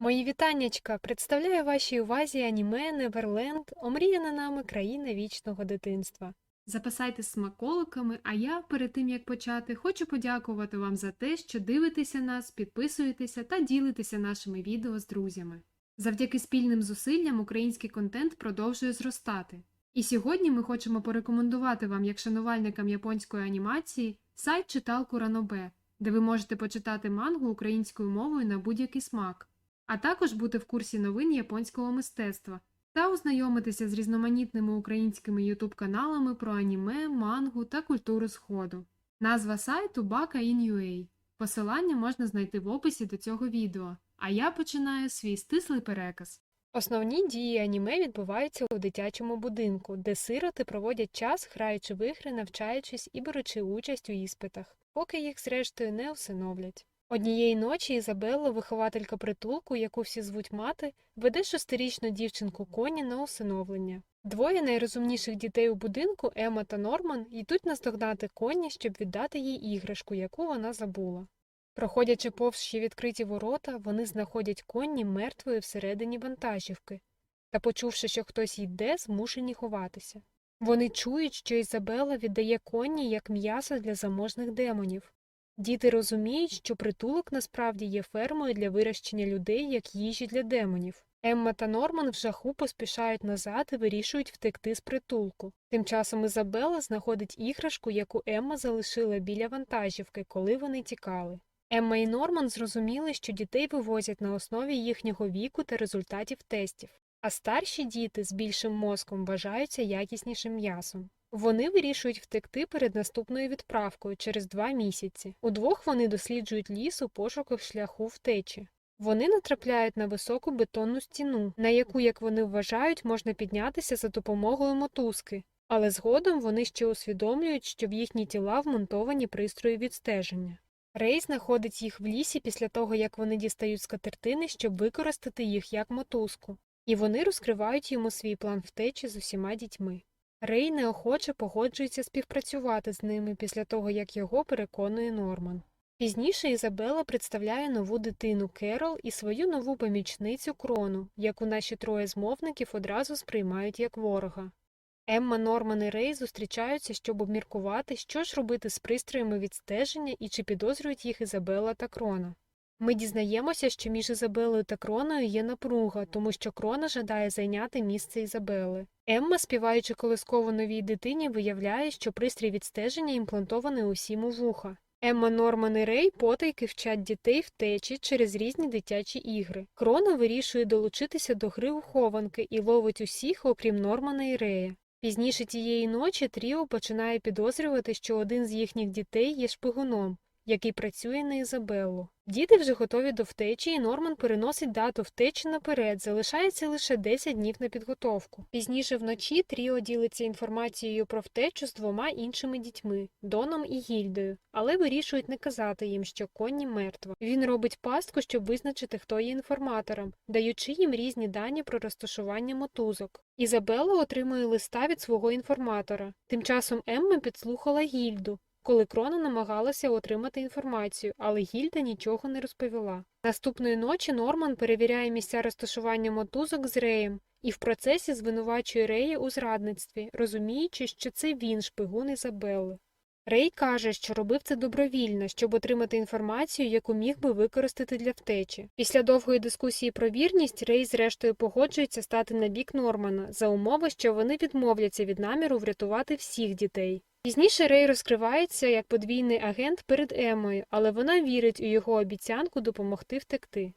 Мої вітаннячка! Представляю вашій увазі аніме Неверленд, омріяна нами країна вічного дитинства. Запасайтесь смаколиками, а я, перед тим як почати, хочу подякувати вам за те, що дивитеся нас, підписуєтеся та ділитеся нашими відео з друзями. Завдяки спільним зусиллям український контент продовжує зростати. І сьогодні ми хочемо порекомендувати вам, як шанувальникам японської анімації, сайт читалку Ранобе, де ви можете почитати мангу українською мовою на будь-який смак а також бути в курсі новин японського мистецтва та ознайомитися з різноманітними українськими ютуб-каналами про аніме, мангу та культуру Сходу. Назва сайту Baka.in.ua. Посилання можна знайти в описі до цього відео, а я починаю свій стислий переказ. Основні дії аніме відбуваються у дитячому будинку, де сироти проводять час, граючи в ігри, навчаючись і беручи участь у іспитах, поки їх зрештою не усиновлять. Однієї ночі Ізабелла, вихователька притулку, яку всі звуть мати, веде шестирічну дівчинку коні на усиновлення. Двоє найрозумніших дітей у будинку, Ема та Норман, йдуть наздогнати коні, щоб віддати їй іграшку, яку вона забула. Проходячи повз ще відкриті ворота, вони знаходять конні мертвою всередині вантажівки та, почувши, що хтось йде, змушені ховатися. Вони чують, що Ізабела віддає коні як м'ясо для заможних демонів. Діти розуміють, що притулок насправді є фермою для вирощення людей як їжі для демонів. Емма та Норман в жаху поспішають назад і вирішують втекти з притулку. Тим часом Ізабела знаходить іграшку, яку Емма залишила біля вантажівки, коли вони тікали. Емма і Норман зрозуміли, що дітей вивозять на основі їхнього віку та результатів тестів, а старші діти з більшим мозком вважаються якіснішим м'ясом. Вони вирішують втекти перед наступною відправкою через два місяці. Удвох вони досліджують ліс у пошуках шляху втечі. Вони натрапляють на високу бетонну стіну, на яку, як вони вважають, можна піднятися за допомогою мотузки. Але згодом вони ще усвідомлюють, що в їхні тіла вмонтовані пристрої відстеження. Рей знаходить їх в лісі після того, як вони дістають скатертини, щоб використати їх як мотузку, і вони розкривають йому свій план втечі з усіма дітьми. Рей неохоче погоджується співпрацювати з ними після того, як його переконує Норман. Пізніше Ізабела представляє нову дитину Керол і свою нову помічницю Крону, яку наші троє змовників одразу сприймають як ворога. Емма, Норман і Рей зустрічаються, щоб обміркувати, що ж робити з пристроями відстеження і чи підозрюють їх Ізабела та Крона. Ми дізнаємося, що між Ізабелою та Кроною є напруга, тому що Крона жадає зайняти місце Ізабели. Емма, співаючи колисково новій дитині, виявляє, що пристрій відстеження імплантований усім у вуха. Емма Норман і Рей потайки вчать дітей втечі через різні дитячі ігри. Крона вирішує долучитися до гри у хованки і ловить усіх, окрім Нормана і Рея. Пізніше тієї ночі Тріо починає підозрювати, що один з їхніх дітей є шпигуном, який працює на Ізабеллу. Діти вже готові до втечі, і Норман переносить дату втечі наперед, залишається лише 10 днів на підготовку. Пізніше вночі Тріо ділиться інформацією про втечу з двома іншими дітьми Доном і Гільдою, але вирішують не казати їм, що Конні мертва. Він робить пастку, щоб визначити, хто є інформатором, даючи їм різні дані про розташування мотузок. Ізабелла отримує листа від свого інформатора. Тим часом Емма підслухала гільду, коли Крона намагалася отримати інформацію, але Гільда нічого не розповіла. Наступної ночі Норман перевіряє місця розташування мотузок з Реєм і в процесі звинувачує Рея у зрадництві, розуміючи, що це він шпигун Ізабелли. Рей каже, що робив це добровільно, щоб отримати інформацію, яку міг би використати для втечі. Після довгої дискусії про вірність Рей зрештою погоджується стати на бік Нормана за умови, що вони відмовляться від наміру врятувати всіх дітей. Пізніше Рей розкривається як подвійний агент перед Еммою, але вона вірить у його обіцянку допомогти втекти.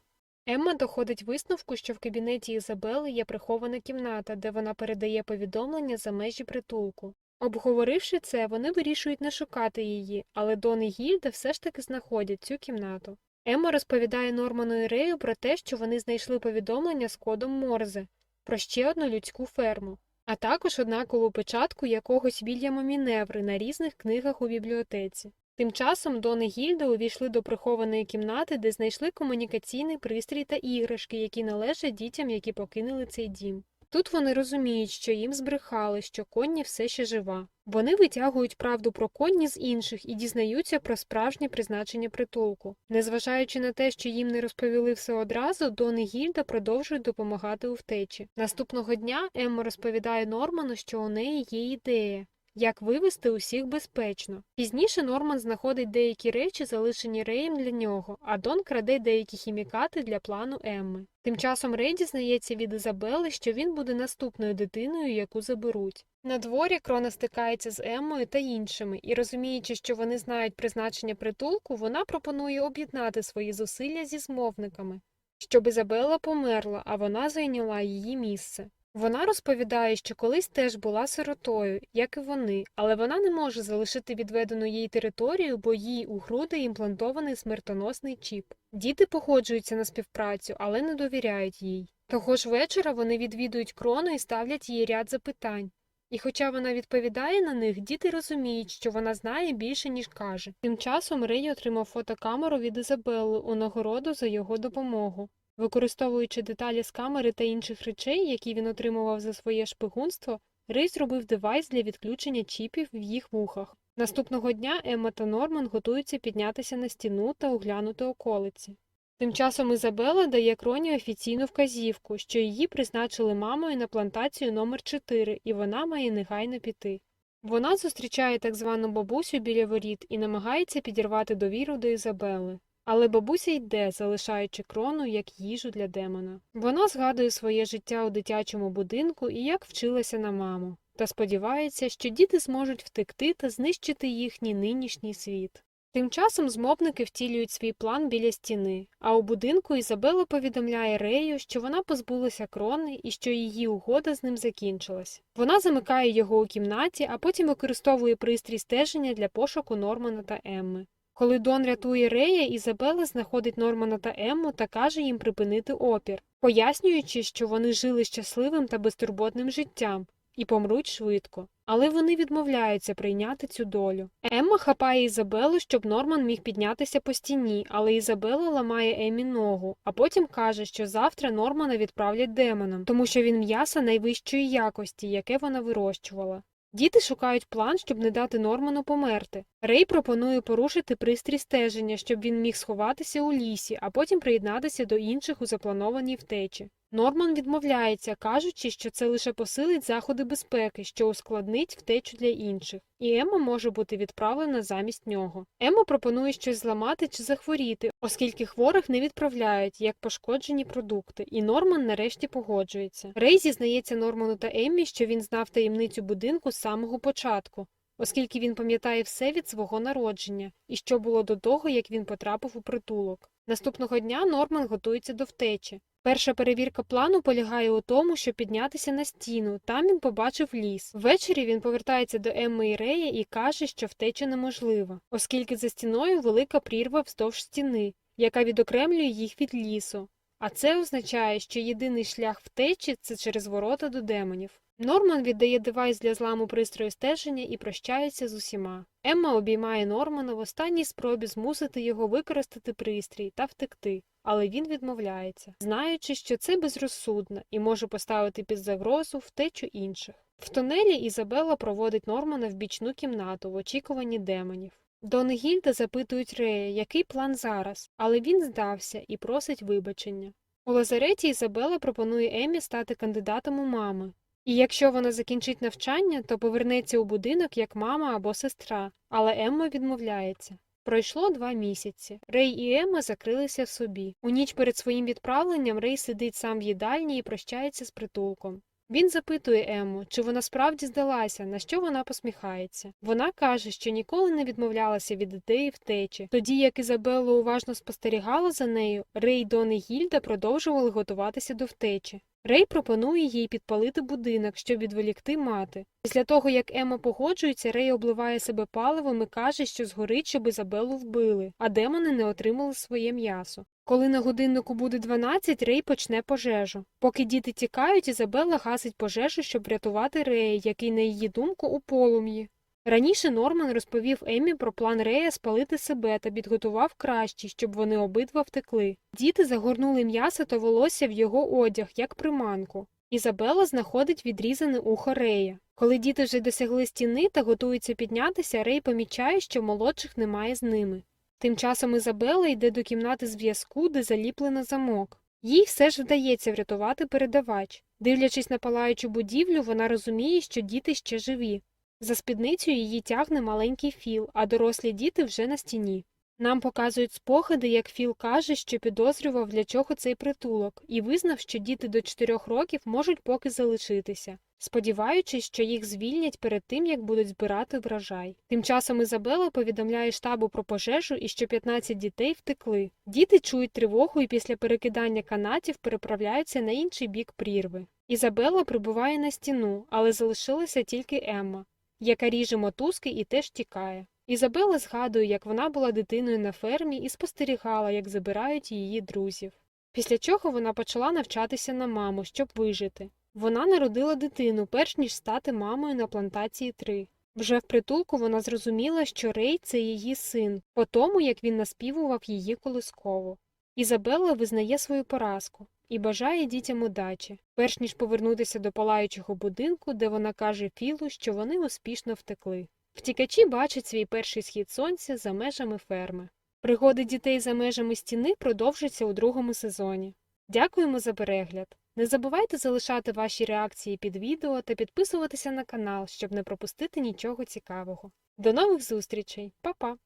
Емма доходить висновку, що в кабінеті Ізабели є прихована кімната, де вона передає повідомлення за межі притулку. Обговоривши це, вони вирішують не шукати її, але Дон і Гільда все ж таки знаходять цю кімнату. Емма розповідає Норману і Рею про те, що вони знайшли повідомлення з кодом Морзе про ще одну людську ферму, а також однакову печатку якогось Вільяма Міневри на різних книгах у бібліотеці. Тим часом Дон і Гільда увійшли до прихованої кімнати, де знайшли комунікаційний пристрій та іграшки, які належать дітям, які покинули цей дім. Тут вони розуміють, що їм збрехали, що Конні все ще жива. Вони витягують правду про Конні з інших і дізнаються про справжнє призначення притулку. Незважаючи на те, що їм не розповіли все одразу, Дон і Гільда продовжують допомагати у втечі. Наступного дня Емма розповідає Норману, що у неї є ідея. Як вивести усіх безпечно. Пізніше Норман знаходить деякі речі, залишені Реєм для нього, а Дон краде деякі хімікати для плану Емми. Тим часом Рей дізнається від Ізабели, що він буде наступною дитиною, яку заберуть. На дворі Крона стикається з Еммою та іншими, і розуміючи, що вони знають призначення притулку, вона пропонує об'єднати свої зусилля зі змовниками, щоб Ізабела померла, а вона зайняла її місце. Вона розповідає, що колись теж була сиротою, як і вони, але вона не може залишити відведену їй територію, бо їй у груди імплантований смертоносний чіп. Діти погоджуються на співпрацю, але не довіряють їй. Того ж вечора вони відвідують крону і ставлять їй ряд запитань. І хоча вона відповідає на них, діти розуміють, що вона знає більше, ніж каже. Тим часом Рей отримав фотокамеру від Ізабелли у нагороду за його допомогу. Використовуючи деталі з камери та інших речей, які він отримував за своє шпигунство, Рей зробив девайс для відключення чіпів в їх вухах. Наступного дня Емма та Норман готуються піднятися на стіну та оглянути околиці. Тим часом Ізабела дає Кроні офіційну вказівку, що її призначили мамою на плантацію номер 4 і вона має негайно піти. Вона зустрічає так звану бабусю біля воріт і намагається підірвати довіру до Ізабели. Але бабуся йде, залишаючи крону як їжу для демона. Вона згадує своє життя у дитячому будинку і як вчилася на маму, та сподівається, що діти зможуть втекти та знищити їхній нинішній світ. Тим часом змовники втілюють свій план біля стіни, а у будинку Ізабела повідомляє Рею, що вона позбулася крони і що її угода з ним закінчилась. Вона замикає його у кімнаті, а потім використовує пристрій стеження для пошуку Нормана та Емми. Коли Дон рятує Рея, Ізабела знаходить Нормана та Емму та каже їм припинити опір, пояснюючи, що вони жили щасливим та безтурботним життям і помруть швидко. Але вони відмовляються прийняти цю долю. Емма хапає Ізабелу, щоб Норман міг піднятися по стіні, але Ізабела ламає Еммі ногу, а потім каже, що завтра Нормана відправлять демонам, тому що він м'ясо найвищої якості, яке вона вирощувала. Діти шукають план, щоб не дати Норману померти. Рей пропонує порушити пристрій стеження, щоб він міг сховатися у лісі, а потім приєднатися до інших у запланованій втечі. Норман відмовляється, кажучи, що це лише посилить заходи безпеки, що ускладнить втечу для інших, і Емма може бути відправлена замість нього. Емма пропонує щось зламати чи захворіти, оскільки хворих не відправляють як пошкоджені продукти, і Норман нарешті погоджується. Рей зізнається Норману та Еммі, що він знав таємницю будинку з самого початку. Оскільки він пам'ятає все від свого народження і що було до того, як він потрапив у притулок. Наступного дня Норман готується до втечі. Перша перевірка плану полягає у тому, щоб піднятися на стіну. Там він побачив ліс. Ввечері він повертається до Емми і Рея і каже, що втеча неможлива, оскільки за стіною велика прірва вздовж стіни, яка відокремлює їх від лісу. А це означає, що єдиний шлях втечі це через ворота до демонів. Норман віддає девайс для зламу пристрою стеження і прощається з усіма. Емма обіймає Нормана в останній спробі змусити його використати пристрій та втекти, але він відмовляється, знаючи, що це безрозсудно і може поставити під загрозу втечу інших. В тунелі Ізабела проводить Нормана в бічну кімнату в очікуванні демонів. Дон і Гільда запитують Рея, який план зараз, але він здався і просить вибачення. У лазареті Ізабела пропонує Еммі стати кандидатом у мами. І якщо вона закінчить навчання, то повернеться у будинок як мама або сестра, але Емма відмовляється. Пройшло два місяці. Рей і Емма закрилися в собі. У ніч перед своїм відправленням Рей сидить сам в їдальні і прощається з притулком. Він запитує Емму, чи вона справді здалася, на що вона посміхається. Вона каже, що ніколи не відмовлялася від ідеї втечі. Тоді як Ізабелла уважно спостерігала за нею, Рей, Дон і Гільда продовжували готуватися до втечі. Рей пропонує їй підпалити будинок, щоб відволікти мати. Після того, як Емма погоджується, Рей обливає себе паливом і каже, що згорить, щоб Ізабелу вбили, а демони не отримали своє м'ясо. Коли на годиннику буде 12, Рей почне пожежу. Поки діти тікають, Ізабелла гасить пожежу, щоб врятувати Рея, який, на її думку, у полум'ї. Раніше Норман розповів Еммі про план Рея спалити себе та підготував кращий, щоб вони обидва втекли. Діти загорнули м'ясо та волосся в його одяг, як приманку. Ізабела знаходить відрізане ухо Рея. Коли діти вже досягли стіни та готуються піднятися, Рей помічає, що молодших немає з ними. Тим часом Ізабела йде до кімнати зв'язку, де заліплено замок. Їй все ж вдається врятувати передавач. Дивлячись на палаючу будівлю, вона розуміє, що діти ще живі. За спідницею її тягне маленький Філ, а дорослі діти вже на стіні. Нам показують спогади, як Філ каже, що підозрював, для чого цей притулок, і визнав, що діти до 4 років можуть поки залишитися, сподіваючись, що їх звільнять перед тим, як будуть збирати врожай. Тим часом Ізабела повідомляє штабу про пожежу і що 15 дітей втекли. Діти чують тривогу і після перекидання канатів переправляються на інший бік прірви. Ізабела прибуває на стіну, але залишилася тільки Емма, яка ріже мотузки і теж тікає. Ізабела згадує, як вона була дитиною на фермі і спостерігала, як забирають її друзів. Після чого вона почала навчатися на маму, щоб вижити. Вона народила дитину, перш ніж стати мамою на плантації 3. Вже в притулку вона зрозуміла, що Рей це її син, по тому, як він наспівував її колисково. Ізабелла визнає свою поразку і бажає дітям удачі, перш ніж повернутися до палаючого будинку, де вона каже Філу, що вони успішно втекли. Втікачі бачать свій перший схід сонця за межами ферми. Пригоди дітей за межами стіни продовжаться у другому сезоні. Дякуємо за перегляд! Не забувайте залишати ваші реакції під відео та підписуватися на канал, щоб не пропустити нічого цікавого. До нових зустрічей, Па-па!